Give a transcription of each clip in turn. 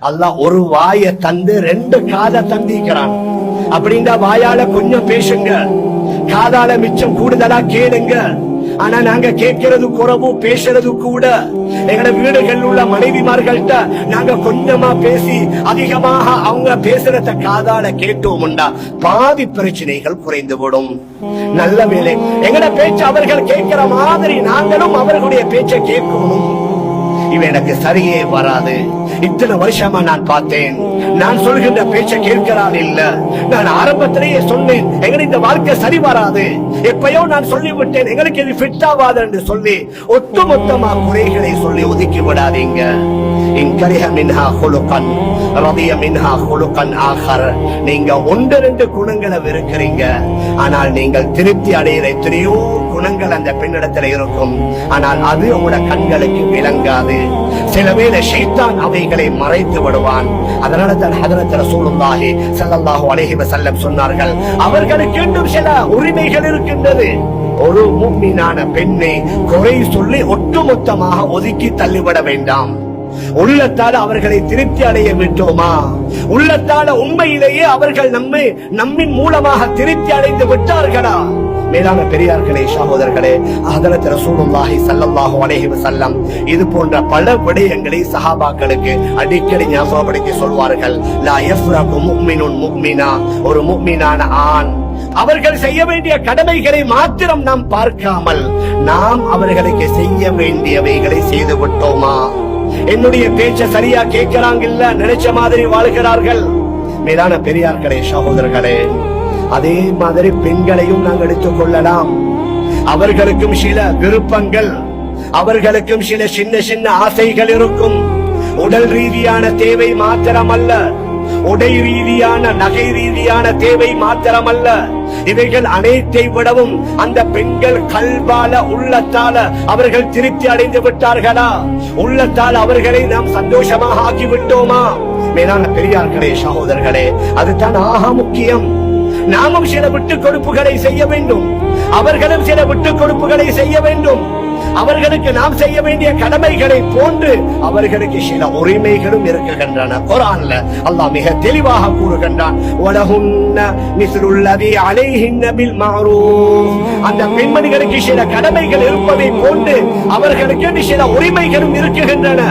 அல்லாஹ் ஒரு வாயை தந்து ரெண்டு காதை தந்திக்கிறான். அப்படின்னா வாயால கொஞ்சம் பேசுங்க. காதால மிச்சம் கூடுதலா கேளுங்க. ஆனா நாங்க கேட்கிறது குறவு பேசுறது கூட. எங்களோட வீடுகள் உள்ள மனைவிமார்கள்ட்ட நாங்க கொஞ்சமா பேசி அதிகமாக அவங்க பேசுறத காதால கேட்டோம்டா பாதி பிரச்சனைகள் குறைந்து விடும் நல்ல வேலை எங்கட பேச்சு அவர்கள் கேட்கிற மாதிரி நாங்களும் அவர்களுடைய பேச்சை கேட்கணும். இவன் எனக்கு சரியே வராது. இத்தனை வருஷமா நான் பார்த்தேன். நான் சொல்கின்ற பேச்சை கேட்கிறான் இல்ல. நான் ஆரம்பத்திலேயே சொன்னேன் எங்களுக்கு இந்த வாழ்க்கை சரி வராது. எப்பயோ நான் சொல்லிவிட்டேன் எங்களுக்கு இது ஃபிட் ஆகாது என்று சொல்லி ஒட்டுமொத்தமா குறைகளை சொல்லி ஒதுக்கி விடாதீங்க. மின்ஹா குலுக்கன் மின்ஹா குலுக்கன் நீங்க ஒன்று ரெண்டு குணங்களை வெறுக்கிறீங்க. ஆனால் நீங்கள் திருப்தி அடையிற எத்தனையோ குணங்கள் அந்த பெண்ணிடத்துல இருக்கும். ஆனால் அது உங்களோட கண்களுக்கு விளங்காது. சில வேலை ஷைத்தான் அவைகளை மறைத்து விடுவான். அதனால தான் ஹதரத் ரசூலுல்லாஹி ஸல்லல்லாஹு அலைஹி வஸல்லம் சொன்னார்கள் அவர்களுக்கு இன்னும் சில உரிமைகள் இருக்கின்றது. ஒரு முக்மீனான பெண்ணை குறை சொல்லி ஒட்டுமொத்தமாக ஒதுக்கி தள்ளிவிட வேண்டாம். உள்ளத்தால் அவர்களை திருப்தி அடைய விட்டோமா உள்ளத்தால உண்மையிலேயே அவர்கள் நம்மை நம்மின் மூலமாக திருப்தி அடைந்து விட்டார்களா? மேலான பெரியார்களே சகோதரர்களே அதனத்து ரசூலுல்லாஹி சல்லல்லாஹு அலைஹி வஸல்லம் இது போன்ற பல விடயங்களை சஹாபாக்களுக்கு அடிக்கடி ஞாபகப்படுத்தி சொல்வார்கள். லா யஃப்ரகு முஃமினுன் முஃமினா ஒரு முஃமினான ஆண் அவர்கள் செய்ய வேண்டிய கடமைகளை மாத்திரம் நாம் பார்க்காமல் நாம் அவர்களுக்கு செய்ய வேண்டியவைகளை செய்து விட்டோமா? என்னுடைய பேச்ச சரியா கேட்கிறாங்க இல்ல நினைச்ச மாதிரி வாழ்கிறார்கள்? மேலான பெரியார்களே சகோதரர்களே அதே மாதிரி பெண்களையும் நாங்கள் எடுத்துக் கொள்ளலாம். அவர்களுக்கும் சில விருப்பங்கள். அவர்களுக்கும் சில சின்ன சின்ன ஆசைகள் இருக்கும். உடல் ரீதியான தேவை மாத்திரமல்ல. உடை ரீதியான நகை ரீதியான தேவை மாத்திரமல்ல. இவைகள் அனைத்தை விடவும் அந்த பெண்கள் கல்வால உள்ளத்தால அவர்கள் திருப்தி அடைந்து விட்டார்களா? உள்ளத்தால் அவர்களை நாம் சந்தோஷமாக ஆக்கி விட்டோமா? மேலான பெரியார்களே சகோதரர்களே அதுதான் ஆக முக்கியம். நாமும் சில விட்டுக் கொடுப்புகளை செய்ய வேண்டும். அவர்களும் சில விட்டுக் கொடுப்புகளை செய்ய வேண்டும். அவர்களுக்கு நாம் செய்ய வேண்டிய கடமைகளை போன்று அவர்களுக்கு சில உரிமைகளும் இருக்குகின்றன குரான்ல அல்லாஹ் மிக தெளிவாக கூறுகின்றான். அந்த பெண்மணிகளுக்கு சில கடமைகள் இருப்பதை போன்று அவர்களுக்கு சில உரிமைகளும் இருக்குகின்றன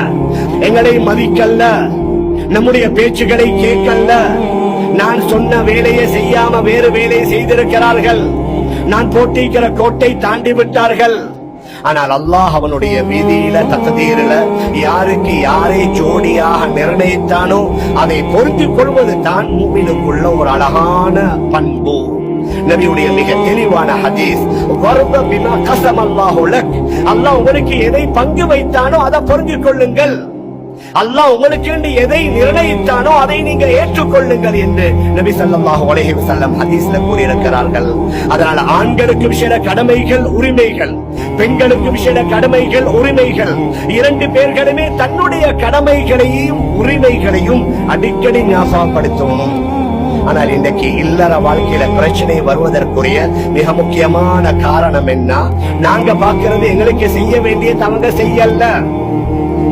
எங்களை மதிக்கல்ல. நம்முடைய பேச்சுகளை கேட்கல்ல. நான் சொன்ன வேலையை செய்யாம வேறு வேலையை செய்திருக்கிறார்கள். நான் போட்டிக்கிற கோட்டை தாண்டி விட்டார்கள் ஆனால் அல்லாஹ் அவனுடைய விதியில தத்ததீரில யாருக்கு யாரை ஜோடியாக நிர்ணயித்தானோ அதை பொருத்திக் கொள்வது தான் மூமினுக்குள்ள ஒரு அழகான பண்பு. நபியுடைய மிக தெளிவான ஹதீஸ் வருத பிமா கசம் அல்லாஹ் அல்லாஹ் உங்களுக்கு எதை பங்கு வைத்தானோ அதை பொருந்திக் கொள்ளுங்கள். அல்லாஹ் உங்களுக்கு என்று எதை நிர்ணயித்தானோ அதை நீங்க ஏற்றுக்கொள்ளுங்கள் என்று நபி சல்லாஹு அலஹி வசல்லம் ஹதீஸ்ல கூறியிருக்கிறார்கள். அதனால ஆண்களுக்கும் விஷய கடமைகள் உரிமைகள். பெண்களுக்கும் விஷய கடமைகள் உரிமைகள். இரண்டு பேர்களுமே தன்னுடைய கடமைகளையும் உரிமைகளையும் அடிக்கடி ஞாபகப்படுத்தணும். ஆனால் இன்றைக்கு இல்லற வாழ்க்கையில பிரச்சனை வருவதற்குரிய மிக முக்கியமான காரணம் என்ன? நாங்க பாக்குறது எங்களுக்கு செய்ய வேண்டியது அவங்க செய்யல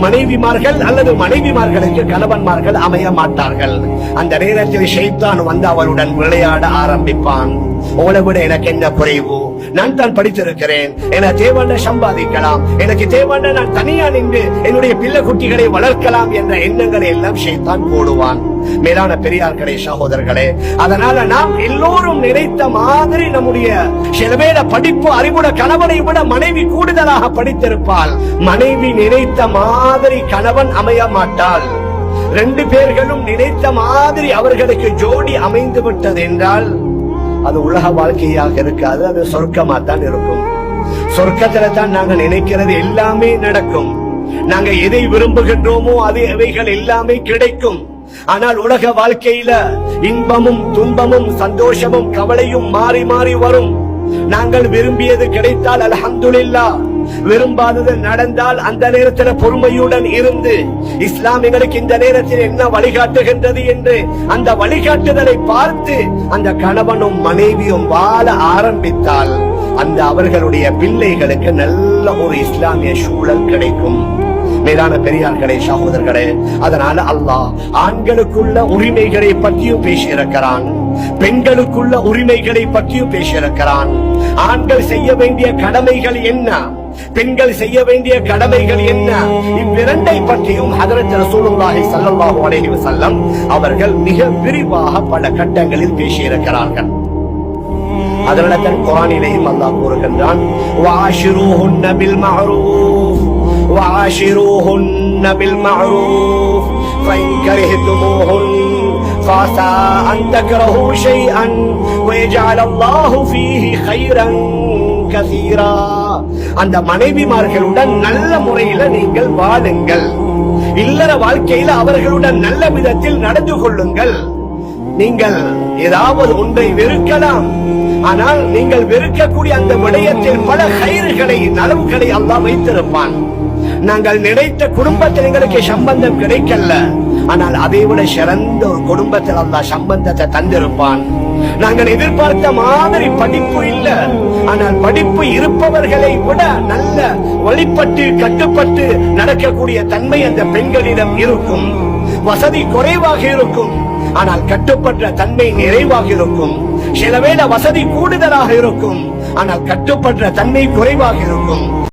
மனைவிமார்கள் அல்லது மனைவிமார்களுக்கு கணவன்மார்கள் அமைய மாட்டார்கள். அந்த நேரத்தில் ஷைத்தான் வந்து அவளுடன் விளையாட ஆரம்பிப்பான். உங்களை விட எனக்கு என்ன குறைவு? நான் தான் படித்திருக்கிறேன். என தேவண்ட சம்பாதிக்கலாம். எனக்கு தேவண்ட நான் தனியா நின்று என்னுடைய பிள்ளை குட்டிகளை வளர்க்கலாம் என்ற எண்ணங்களை எல்லாம் ஷைத்தான் போடுவான். மேலான பெரியார்களே சகோதரர்களே அதனால நாம் எல்லோரும் நினைத்த மாதிரி நம்முடைய சில பேர படிப்பு அறிவுட கணவனை விட மனைவி கூடுதலாக படித்திருப்பால் மனைவி நினைத்த மாதிரி கணவன் அமைய மாட்டாள். ரெண்டு பேர்களும் நினைத்த மாதிரி அவர்களுக்கு ஜோடி அமைந்து விட்டது என்றால் அது உலக வாழ்க்கையாக இருக்காது அது சொர்க்கமா தான் இருக்கும். சொர்க்கத்துல தான் நாங்க நினைக்கிறது எல்லாமே நடக்கும். நாங்க எதை விரும்புகின்றோமோ அது அவைகள் எல்லாமே கிடைக்கும். ஆனால் உலக வாழ்க்கையில இன்பமும் துன்பமும் சந்தோஷமும் கவலையும் மாறி மாறி வரும். நாங்கள் விரும்பியது கிடைத்தால் அலஹந்துல்லா விரும்பாதது நடந்தால் அந்த நேரத்தில் பொறுமையுடன் இருந்து இஸ்லாமியர்களுக்கு இந்த நேரத்தில் என்ன வழிகாட்டுகின்றது என்று அந்த வழிகாட்டுதலை பார்த்து அந்த கணவனும் மனைவியும் வாழ ஆரம்பித்தால் அந்த அவர்களுடைய பிள்ளைகளுக்கு நல்ல ஒரு இஸ்லாமிய சூழல் கிடைக்கும். மேலான பெரியார்களே சகோதரர்களே அதனால அல்லாஹ் ஆண்களுக்குள்ள உரிமைகளை பற்றியும் பேசியிருக்கிறான் பெண்களுக்குள்ள உரிமைகளை பற்றியும் பேசியிருக்கிறான். ஆண்கள் செய்ய வேண்டிய கடமைகள் என்ன? பெண்கள் செய்ய வேண்டிய கடமைகள் என்ன இவ்விரண்டை பற்றியும் ஹதரத் ரசூலுல்லாஹி ஸல்லல்லாஹு அலைஹி வஸல்லம் அவர்கள் மிக விரிவாக பல கட்டங்களில் பேசியிருக்கிறார்கள் அதனால தன் குரானிலேயும் அல்லாஹ் கூறுகின்றான் வாஷிரூஹுன்ன பில் மஅரூஃப் وعاشروهن بالمعروف فإن كرهتموهن فعسى أن تكرهوا شيئا ويجعل الله فيه خيرا كثيرا அந்த மனைவிமார்களுடன் நல்ல முறையில நீங்கள் வாழுங்கள். இல்லற வாழ்க்கையில அவர்களுடன் நல்ல விதத்தில் நடந்து கொள்ளுங்கள். நீங்கள் ஏதாவது ஒன்றை வெறுக்கலாம். ஆனால் நீங்கள் வெறுக்கக்கூடிய அந்த விடயத்தில் பல கயிறுகளை நலவுகளை அல்லாஹ் வைத்திருப்பான். நாங்கள் நினைத்த குடும்பத்தில் எங்களுக்கு சம்பந்தம் கிடைக்கல. ஆனால் அதை விட சிறந்த ஒரு குடும்பத்தில் அந்த சம்பந்தத்தை தந்திருப்பான். நாங்கள் எதிர்பார்த்த மாதிரி படிப்பு இல்ல. ஆனால் படிப்பு இருப்பவர்களை விட நல்ல வழிபட்டு கட்டுப்பட்டு நடக்கக்கூடிய தன்மை அந்த பெண்களிடம் இருக்கும். வசதி குறைவாக இருக்கும். ஆனால் கட்டுப்பட்ட தன்மை நிறைவாக இருக்கும். சில வேளை வசதி கூடுதலாக இருக்கும். ஆனால் கட்டுப்பட்ட தன்மை குறைவாக இருக்கும்.